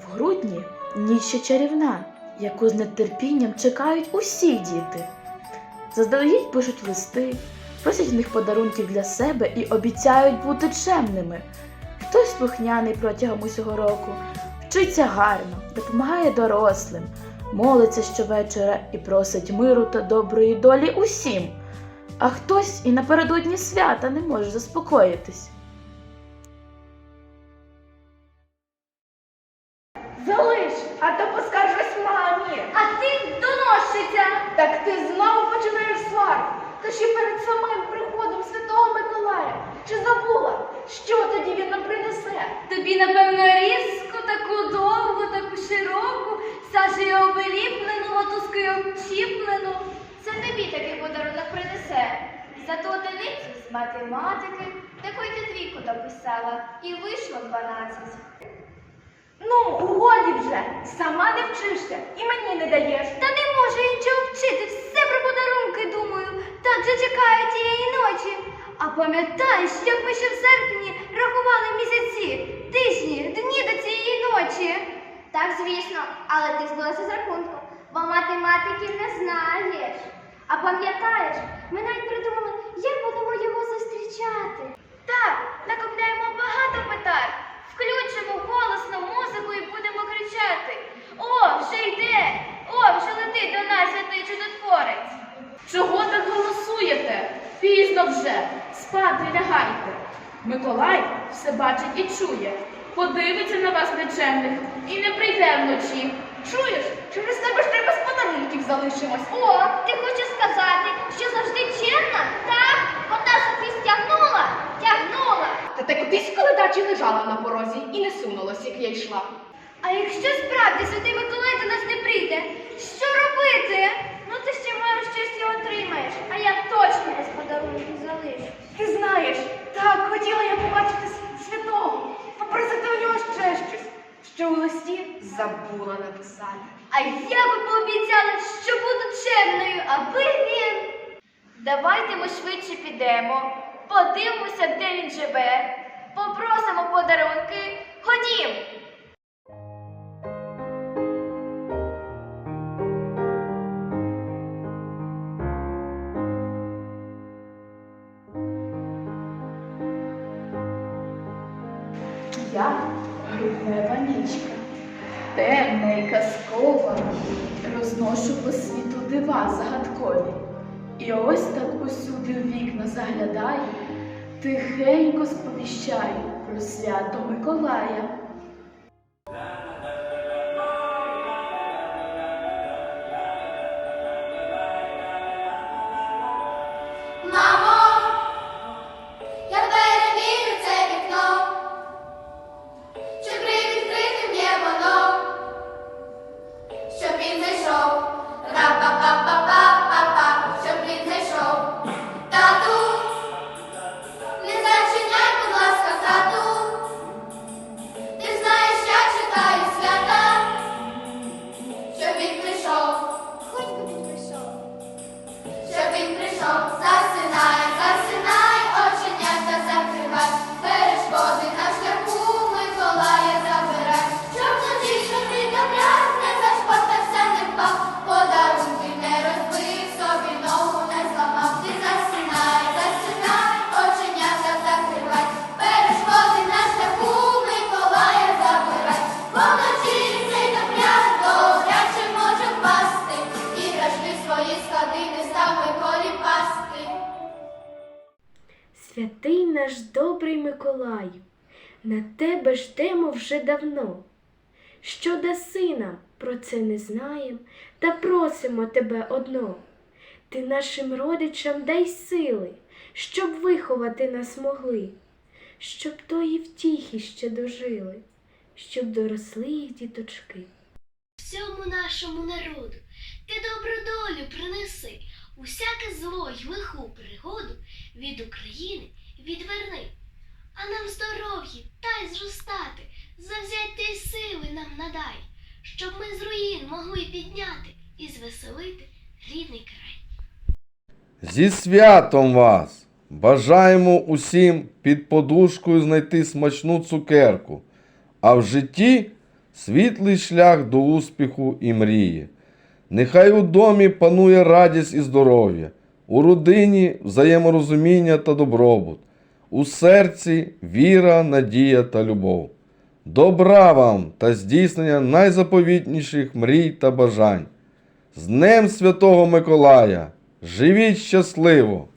В грудні ніч чарівна, яку з нетерпінням чекають усі діти. Заздалегідь пишуть листи, просять в них подарунків для себе і обіцяють бути чемними. Хтось слухняний протягом усього року, вчиться гарно, допомагає дорослим, молиться щовечора і просить миру та доброї долі усім. А хтось і напередодні свята не може заспокоїтись. Так ти знову починаєш сварку. Та ще перед самим приходом Святого Миколая. Чи забула, що тоді він нам принесе? Тобі, напевно, різку, таку довгу, таку широку, сажею обеліплену, мотузкою обчіплену. Це тобі такий подарунок принесе. Зато одиницю з математики, такої ти двійку дописала, і вийшло 12. Ну, годі вже, сама не вчишся і мені не даєш. Та не можу я нічого вчити, все про подарунки думаю. Так же чекаю тієї ночі. А пам'ятаєш, як ми ще в серпні рахували місяці, тижні, дні до цієї ночі? Так, звісно, але ти збилася з рахунку, бо математики не знаєш. А пам'ятаєш, ми навіть придумали, як будемо його зустрічати. Так, накопляємо багато петард, включимо голосно музику і будемо кричати. О, вже йде! О, вже летить до нас святий чудотворець! Чого так голосуєте? Пізно вже, спати лягайте. Миколай все бачить і чує, подивиться на вас нечемних і не прийде вночі. Чуєш, через тебе ж треба з подарунків залишимось. О, ти хочеш сказати, що завжди чемна? Так, кота Софі стягнула, тягнула. Та ти кудись коли дачі лежала на порозі і не сунулась, як я йшла. А якщо справді святий Миколай до нас не прийде, що робити? Ну ти ще маєш щось і отримаєш, а я без залишусь. Ти знаєш, так хотіла я побачити святого, попросити у нього ще щось, що у листі забула написати. А я би пообіцяла, що буду чемною, аби він. Давайте ми швидше підемо, подивимося, де він живе, попросимо подарунки. Я груднева нічка, темна і казкова, розношу по світу дива загадкові. І ось так усюди в вікна заглядаю, тихенько сповіщаю про свято Миколая. Святий наш добрий Миколаю, на тебе ждемо вже давно. Що даси нам, про це не знаєм, та просимо тебе одно. Ти нашим родичам дай сили, щоб виховати нас могли, щоб тої втіхи ще дожили, щоб доросли їх діточки. всьому нашому народу ти добру долю принеси, усяке зло й лиху пригоду від України відверни, а нам здоров'я та й зростати, завзяття й сили нам надай, щоб ми з руїн могли підняти і звеселити рідний край. Зі святом вас! Бажаємо усім під подушкою знайти смачну цукерку, а в житті світлий шлях до успіху і мрії. Нехай у домі панує радість і здоров'я, у родині взаєморозуміння та добробут, у серці віра, надія та любов. Добра вам та здійснення найзаповітніших мрій та бажань. З Днем Святого Миколая! Живіть щасливо!